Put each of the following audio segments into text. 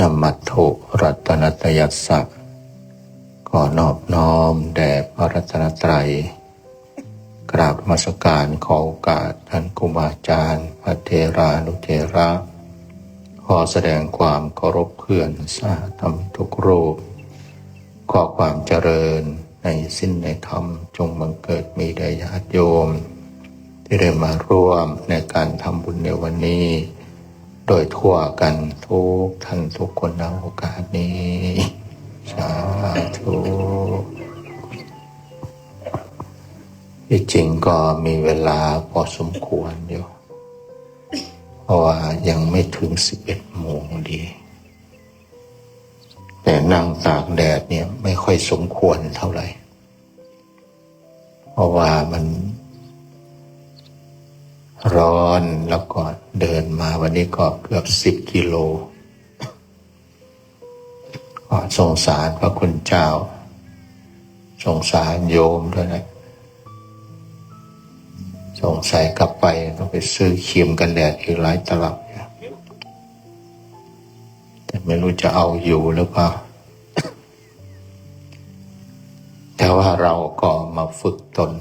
นมัตถุรัตนตยัสสะขอนอบน้อมแด่พระรัตนตรัย กราบมัสการขอโอกาสท่านครูบาอาจารย์พระเทรานุเทระ ขอแสดงความเคารพเพื่อนสาธรรมทุกรูป ขอความเจริญในสิ้นในธรรมจงบังเกิดมีแด่ญาติโยม ที่ได้มาร่วมในการทำบุญในวันนี้ โดยทั่วกันทุกท่านทุกคนในโอกาสนี้ สาธุที่จริงก็มีเวลาพอสมควรอยู่เพราะว่ายังไม่ถึงสิบเอ็ดโมงดี แต่นั่งตากแดดเนี่ยไม่ค่อยสมควรเท่าไหร่ เพราะว่ามันร้อนแล้วก็ เดินมาวันนี้ก็เกือบสิบกิโลก็สงสารพระคุณเจ้า สงสารโยมด้วยนะสงสัยกลับไปต้องไปซื้อครีมกันแดดอีกหลายตลับ แต่ไม่รู้จะเอาอยู่หรือเปล่า แต่ว่าเราก็มาฝึกตน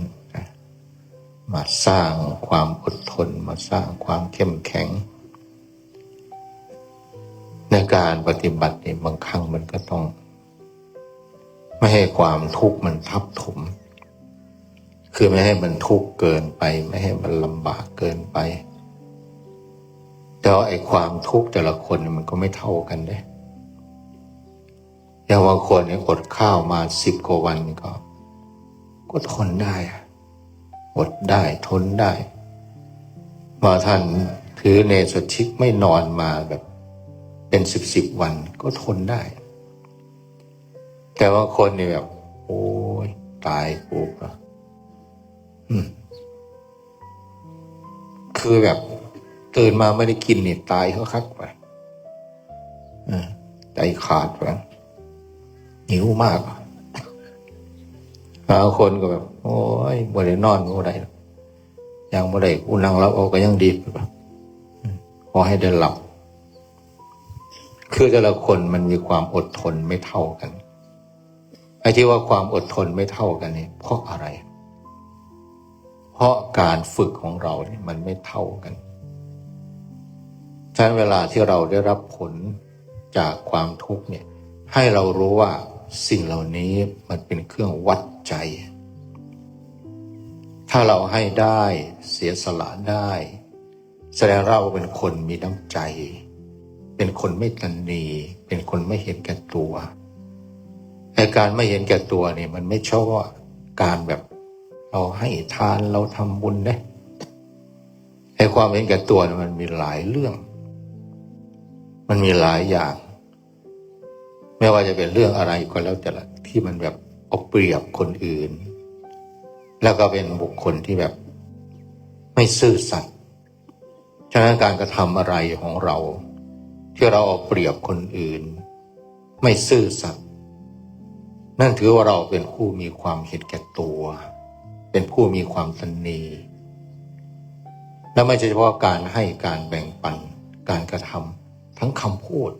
มาสร้างความอดทน มาสร้างความเข้มแข็ง ในการปฏิบัติเนี่ยบางครั้งมันก็ต้อง ไม่ให้ความทุกข์มันทับถม คือไม่ให้มันทุกข์เกินไป ไม่ให้มันลำบากเกินไป แต่ไอ้ความทุกข์แต่ละคนมันก็ไม่เท่ากันเด้อย่างบางคนเนี่ยอดข้าวมาสิบกว่าวันก็ ก็ทนได้อะ อดได้ทนได้ มาท่านถือเนสชิกไม่นอนมาแบบเป็นสิบสิบวันก็ทนได้ แต่ว่าคนนี่แบบ โอ้ยตายกูอะอืมคือแบบตื่นมาไม่ได้กินเนี่ยตายเขาคักไปใจขาดไปหิวมากอะ บางคนก็แบบ โอ้ยบ่ได้นอนบ่ได้ยังบ่ได้กูนั่งรับเอาก็ยังดีขอให้ได้หลับ คือแต่ละคนมันมีความอดทนไม่เท่ากันไอ้ที่ว่าความอดทนไม่เท่ากันนี่เพราะอะไร เพราะการฝึกของเราเนี่ยมันไม่เท่ากันฉะนั้นเวลาที่เราได้รับผลจากความทุกข์เนี่ย ให้เรารู้ว่าสิ่งเหล่านี้มันเป็นเครื่องวัด ใจ ถ้าเราให้ได้เสียสละได้ แสดงเราเป็นคนมีน้ำใจ เป็นคนไม่ตันนีเป็นคนไม่เห็นแก่ตัวแต่การไม่เห็นแก่ตัวเนี่ยมันไม่ชอบว่าการแบบเราให้ทานเราทำบุญนะไอความเห็นแก่ตัวมันมีหลายเรื่อง มันมีหลายอย่าง ไม่ว่าจะเป็นเรื่องอะไรก็แล้วแต่ละที่มันแบบ เอาเปรียบคนอื่น แล้วก็เป็นบุคคลที่แบบไม่ซื่อสัตย์ฉะนั้นการกระทำอะไรของเรา ที่เราเอาเปรียบคนอื่น ไม่ซื่อสัตย์นั่นถือว่าเราเป็นผู้มีความเห็นแก่ตัว เป็นผู้มีความตนนีและไม่เฉพาะการให้การแบ่งปันการกระทำทั้งคำพูด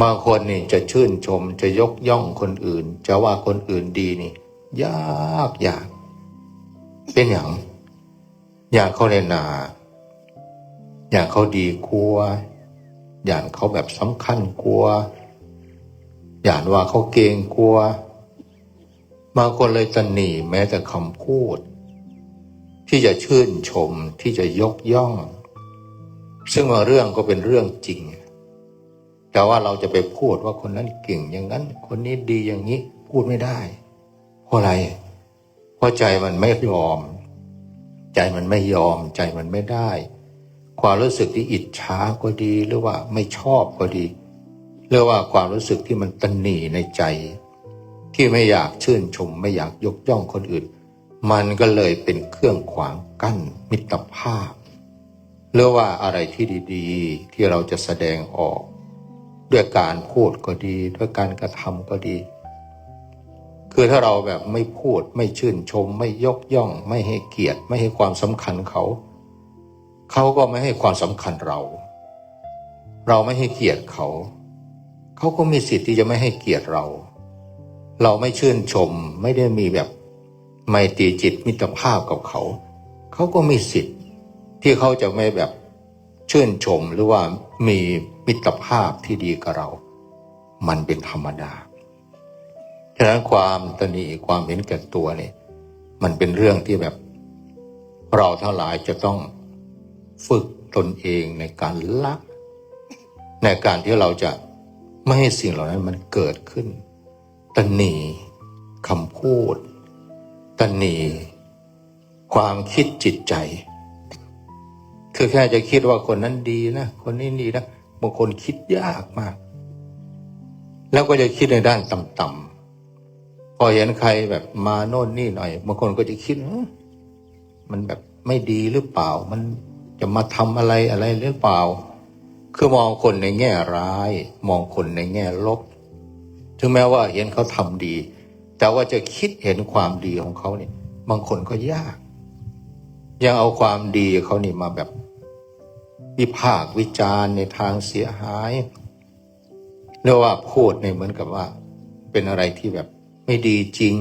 บางคนนี่จะชื่นชมจะยกย่องคนอื่น จะว่าคนอื่นดีนี่ ยากยาก เป็นอย่างอย่างเขาในนา อย่างเขาดีกลัว อย่างเขาแบบสำคัญกลัว อย่างว่าเขาเกรงกลัว บางคนเลยตันหนีแม้แต่คำพูด ที่จะชื่นชมที่จะยกย่อง ซึ่งบาเรื่องก็เป็นเรื่องจริง แต่ว่าเราจะไปพูดว่าคนนั้นเก่งอย่างนั้น คนนี้ดีอย่างนี้ พูดไม่ได้ เพราะอะไร เพราะใจมันไม่ยอม ใจมันไม่ยอม ใจมันไม่ได้ ความรู้สึกที่อิจฉาก็ดีหรือว่าไม่ชอบก็ดีหรือว่าความรู้สึกที่มันตันหนีในใจ ที่ไม่อยากชื่นชม ไม่อยากยกย่องคนอื่น มันก็เลยเป็นเครื่องขวางกั้นมิตรภาพหรือว่าอะไรที่ดี ๆ ที่เราจะแสดงออก ด้วยการพูดก็ดี ด้วยการกระทำก็ดี คือถ้าเราแบบไม่พูดไม่ชื่นชม ไม่ยกย่อง ไม่ให้เกียรติ ไม่ให้ความสำคัญเขาเขาก็ไม่ให้ความสำคัญเรา เราไม่ให้เกียรติเขาเขาก็มีสิทธิ์ที่จะไม่ให้เกียรติเรา เราไม่ชื่นชม ไม่ได้มีแบบไมตรีจิตมิตรภาพกับเขาเขาก็มีสิทธิ์ที่เขาจะไม่แบบ ชื่นชมหรือว่ามีมิตรภาพที่ดีกับเรา มันเป็นธรรมดา ฉะนั้นความตนีความเห็นแก่ตัวเนี่ยมันเป็นเรื่องที่แบบ เราทั้งหลายจะต้องฝึกตนเองในการละในการที่เราจะไม่ให้สิ่งเหล่านั้นมันเกิดขึ้นตนีคำพูดตนีความคิดจิตใจ คือแค่จะคิดว่าคนนั้นดีนะคนนี้ดีนะบางคนคิดยากมาก แล้วก็จะคิดในด้านต่ำๆพอเห็นใครแบบมาโน่นนี่หน่อยบางคนก็จะคิดมันแบบไม่ดีหรือเปล่า มันจะมาทำอะไรอะไรหรือเปล่า คือมองคนในแง่ร้าย มองคนในแง่ลบ ถึงแม้ว่าเห็นเขาทำดี แต่ว่าจะคิดเห็นความดีของเขาเนี่ย บางคนก็ยาก ยังเอาความดีเขานี่มาแบบ วิพากวิจารณ์ในทางเสียหายเรียกว่าพูดในเหมือนกับว่า เป็นอะไรที่แบบไม่ดีจริง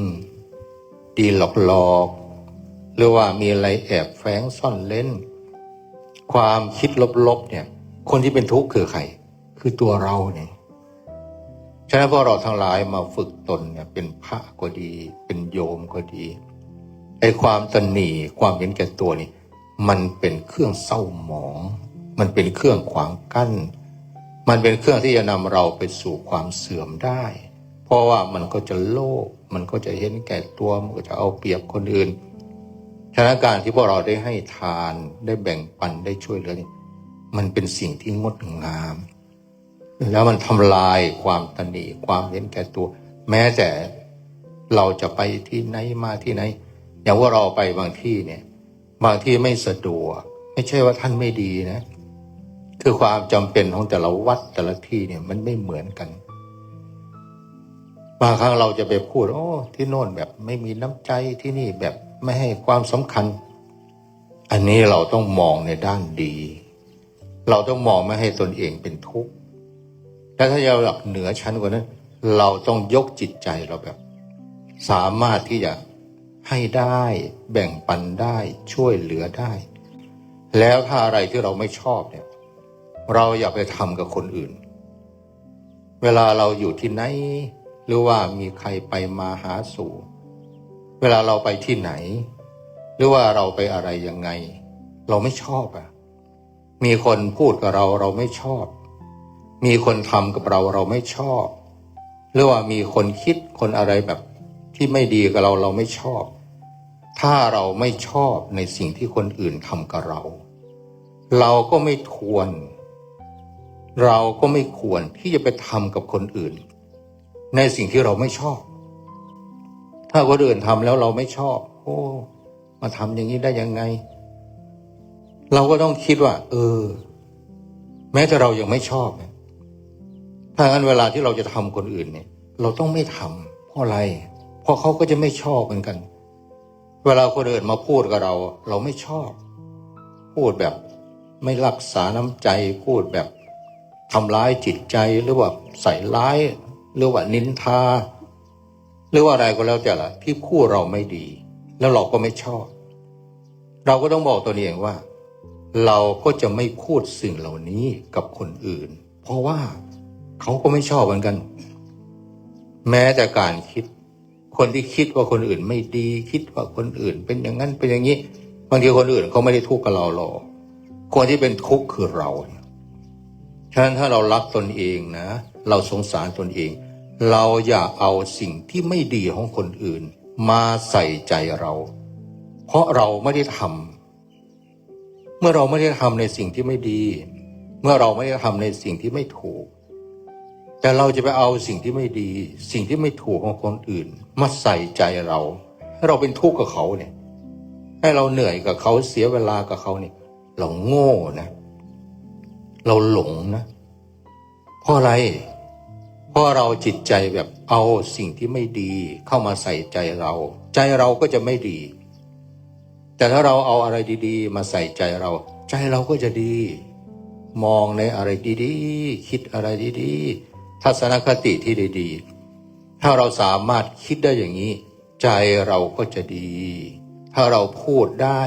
ดีหลอกหลอก หรือว่ามีอะไรแอบแฝงซ่อนเล่น ความคิดลบๆเนี่ย คนที่เป็นทุกข์คือใคร คือตัวเราเนี่ยฉะนั้นพวกเราทั้งหลายมาฝึกตนเนี่ย เป็นพระก็ดี เป็นโยมก็ดีไอ้ความตนหนีความเห็นแก่ตัวนี่ มันเป็นเครื่องเศร้าหมอง มันเป็นเครื่องขวางกั้น มันเป็นเครื่องที่จะนำเราไปสู่ความเสื่อมได้ เพราะว่ามันก็จะโลภมันก็จะเห็นแก่ตัวมันก็จะเอาเปรียบคนอื่นฉะนั้นการที่พวกเราได้ให้ทานได้แบ่งปันได้ช่วยเหลือนี่มันเป็นสิ่งที่งดงาม แล้วมันทำลายความตนีความเห็นแก่ตัว แม้แต่เราจะไปที่ไหนมาที่ไหน อย่างว่าเราไปบางที่เนี่ย บางที่ไม่สะดวก ไม่ใช่ว่าท่านไม่ดีนะ คือความจำเป็นของแต่ละวัดแต่ละที่เนี่ยมันไม่เหมือนกันบางครั้งเราจะไปพูด โอ้ ที่โน่นแบบไม่มีน้ำใจที่นี่แบบไม่ให้ความสำคัญ อันนี้เราต้องมองในด้านดี เราต้องมองไม่ให้ตนเองเป็นทุกข์และถ้าเราหลักเหนือชั้นกว่านั้น เราต้องยกจิตใจเราแบบ สามารถที่จะให้ได้ แบ่งปันได้ช่วยเหลือได้ แล้วถ้าอะไรที่เราไม่ชอบเนี่ย เราอย่าไปทำกับคนอื่น เวลาเราอยู่ที่ไหน หรือว่ามีใครไปมาหาสู่ เวลาเราไปที่ไหน หรือว่าเราไปอะไรยังไง เราไม่ชอบอะมีคนพูดกับเราเราไม่ชอบ มีคนทำกับเราเราไม่ชอบ หรือว่ามีคนคิดคนอะไรแบบที่ไม่ดีกับเราเราไม่ชอบ ถ้าเราไม่ชอบในสิ่งที่คนอื่นทำกับเรา เราก็ไม่ควร เราก็ไม่ควรที่จะไปทำกับคนอื่น ในสิ่งที่เราไม่ชอบ ถ้าคนอื่นทำแล้วเราไม่ชอบ โอ้ มาทำอย่างนี้ได้ยังไง เราก็ต้องคิดว่า เออ แม้แต่เรายังไม่ชอบเนี่ยถ้างั้นเวลาที่เราจะทำคนอื่นเนี่ย เราต้องไม่ทำเพราะอะไร เพราะเขาก็จะไม่ชอบเหมือนกัน เวลาคนอื่นมาพูดกับเรา เราไม่ชอบ พูดแบบ ไม่รักษาน้ำใจพูดแบบ ทำร้ายจิตใจหรือว่าใส่ร้ายหรือว่านินทา หรือว่าอะไรก็แล้วแต่ละที่พูดเราไม่ดี แล้วเราก็ไม่ชอบ เราก็ต้องบอกตัวเองว่า เราก็จะไม่พูดสิ่งเหล่านี้กับคนอื่น เพราะว่าเขาก็ไม่ชอบเหมือนกัน แม้แต่การคิด คนที่คิดว่าคนอื่นไม่ดี คิดว่าคนอื่น เป็นอย่างนั้นเป็นอย่างนี้บางทีคนอื่นเขาไม่ได้ทุกข์กับเราหรอกคนที่เป็นทุกข์คือเราเนี่ย ฉะนั้นถ้าเรารักตนเองนะ เราสงสารตนเอง เราอย่าเอาสิ่งที่ไม่ดีของคนอื่น มาใส่ใจเรา เพราะเราไม่ได้ทำเมื่อเราไม่ได้ทำในสิ่งที่ไม่ดี เมื่อเราไม่ได้ทำในสิ่งที่ไม่ถูก แต่เราจะไปเอาสิ่งที่ไม่ดี สิ่งที่ไม่ถูกของคนอื่น มาใส่ใจเราให้เราเป็นทุกข์กับเขาเนี่ย ให้เราเหนื่อยกับเขาเสียเวลากับเขาเนี่ย เราโง่นะเเราหลงนะเพราะอะไรเพราะเราจิตใจแบบเอาสิ่งที่ไม่ดีเข้ามาใส่ใจเรา ใจเราก็จะไม่ดี แต่ถ้าเราเอาอะไรดีๆ มาใส่ใจเรา ใจเราก็จะดี มองในอะไรดีๆ คิดอะไรดีๆ ทัศนคติที่ดีๆ ถ้าเราสามารถคิดได้อย่างนี้ ใจเราก็จะดี ถ้าเราพูดได้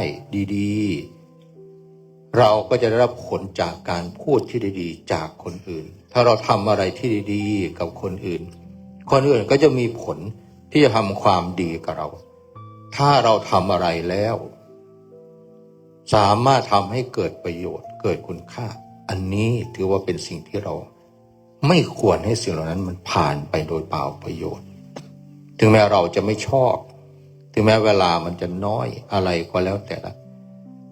ดีๆ เราก็จะได้รับผลจากการพูดที่ดีๆ จากคนอื่น ถ้าเราทำอะไรที่ดีๆ กับคนอื่น คนอื่นก็จะมีผลที่จะทำความดีกับเรา ถ้าเราทำอะไรแล้ว สามารถทำให้เกิดประโยชน์ เกิดคุณค่า อันนี้ถือว่าเป็นสิ่งที่เรา ไม่ควรให้สิ่งเหล่านั้นมันผ่านไปโดยเปล่าประโยชน์ ถึงแม้เราจะไม่ชอบ ถึงแม้เวลามันจะน้อยอะไรก็แล้วแต่ละ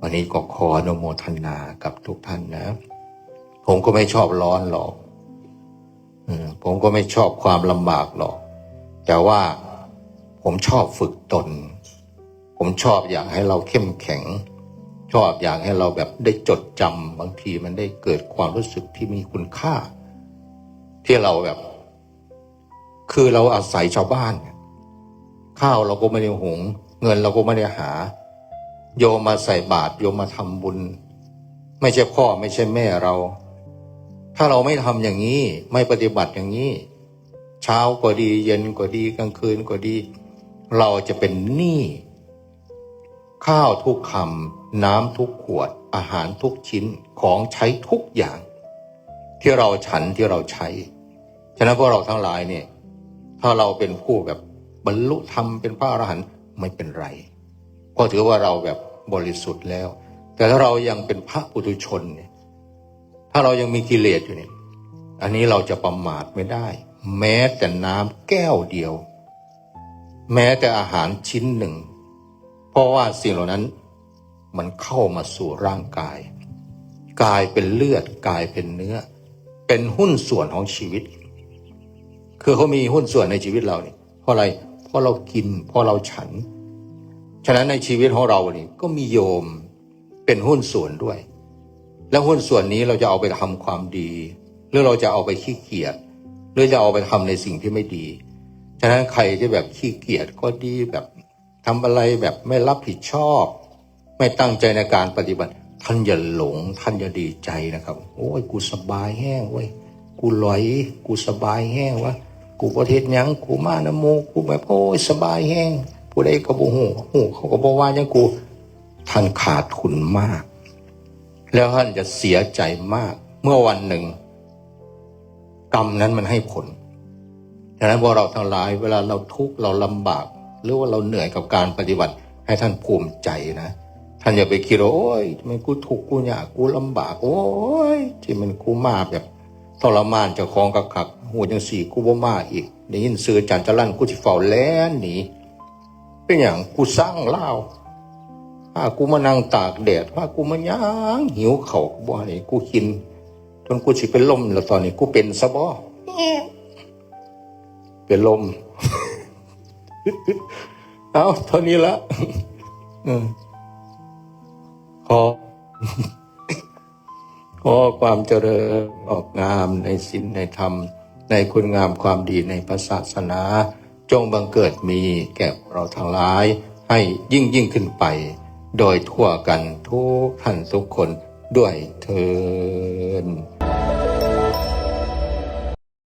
วันนี้ก็ขออนุโมทนากับทุกท่านนะ ผมก็ไม่ชอบร้อนหรอกผมก็ไม่ชอบความลำบากหรอก แต่ว่าผมชอบฝึกตน ผมชอบอยากให้เราเข้มแข็ง ชอบอยากให้เราแบบได้จดจำบางทีมันได้เกิดความรู้สึกที่มีคุณค่า ที่เราแบบ คือเราอาศัยชาวบ้าน ข้าวเราก็ไม่ได้หุง เงินเราก็ไม่ได้หา โยมมาใส่บาตรโยมมาทำบุญ ไม่ใช่พ่อไม่ใช่แม่เรา ถ้าเราไม่ทำอย่างนี้ไม่ปฏิบัติอย่างนี้ เช้าก็ดี เย็นก็ดีกลางคืนก็ดี เราจะเป็นหนี้ข้าวทุกคำน้ำทุกขวด อาหารทุกชิ้นของใช้ทุกอย่าง ที่เราฉันที่เราใช้ ฉะนั้นพวกเราทั้งหลายเนี่ย ถ้าเราเป็นผู้แบบบรรลุธรรมเป็นพระอรหันต์ไม่เป็นไร ก็ถือว่าเราแบบบริสุทธิ์แล้ว แต่ถ้าเรายังเป็นพระปุถุชนเนี่ยถ้าเรายังมีกิเลสอยู่เนี่ยอันนี้เราจะประมาทไม่ได้ แม้แต่น้ำแก้วเดียว แม้แต่อาหารชิ้นหนึ่ง เพราะว่าสิ่งเหล่านั้นมันเข้ามาสู่ร่างกายกลายเป็นเลือดกลายเป็นเนื้อ เป็นหุ้นส่วนของชีวิต คือเขามีหุ้นส่วนในชีวิตเราเนี่ยเพราะอะไรเพราะเรากินเพราะเราฉัน ฉะนั้นในชีวิตของเราเนี่ยก็มีโยมเป็นหุ้นส่วนด้วย แล้วหุ้นส่วนนี้เราจะเอาไปทำความดี หรือเราจะเอาไปขี้เกียจหรือจะเอาไปทำในสิ่งที่ไม่ดี ฉะนั้นใครที่แบบขี้เกียจก็ดีแบบทำอะไรแบบไม่รับผิดชอบ ไม่ตั้งใจในการปฏิบัติ ท่านอย่าหลง ท่านอย่าดีใจนะครับ โอ้ยกูสบายแห้งเว้ยกูลอย กูสบายแห้งวะกูประเทศยังกูมานะโมกูแบบโอ้ยสบายแห้ง ผู้ใดก็บ่ฮู้ฮู้เขาก็บอกว่ายังกูท่านขาดทุนมาก แล้วท่านจะเสียใจมาก เมื่อวันหนึ่ง กรรมนั้นมันให้ผลดังนั้นพวกเราทั้งหลาย เวลาเราทุกข์เราลำบาก หรือว่าเราเหนื่อยกับการปฏิบัติ ให้ท่านภูมิใจนะท่านอย่าไปคิดว่าโอ้ยทำไมกูทุกข์กูยากกูลำบาก โอ้ยที่มันกูมาแบบทรมานเจ้าของกักขักหูจังสี่กูบ่มาอีกได้ยินเสือจันจะลั่นกูสิเฝ้าแล้นหนี เป็นอย่างกูสร้างเล่าวพากูมานั่งตากแดดพากูมาย่างหิวเขาบ่นี่กูกิน จนกูสิเป็นลมแล้วตอนนี้กูเป็นซะบ่เป็นลม เอาเท่านี้ละขอขอความเจริญออกงามในศีลในธรรม ในคุณงามความดีในพระศาสนา จงบังเกิดมีแก่เราทั้งหลาย ให้ยิ่งยิ่งขึ้นไป โดยทั่วกันทุกท่านทุกคนด้วยเทิน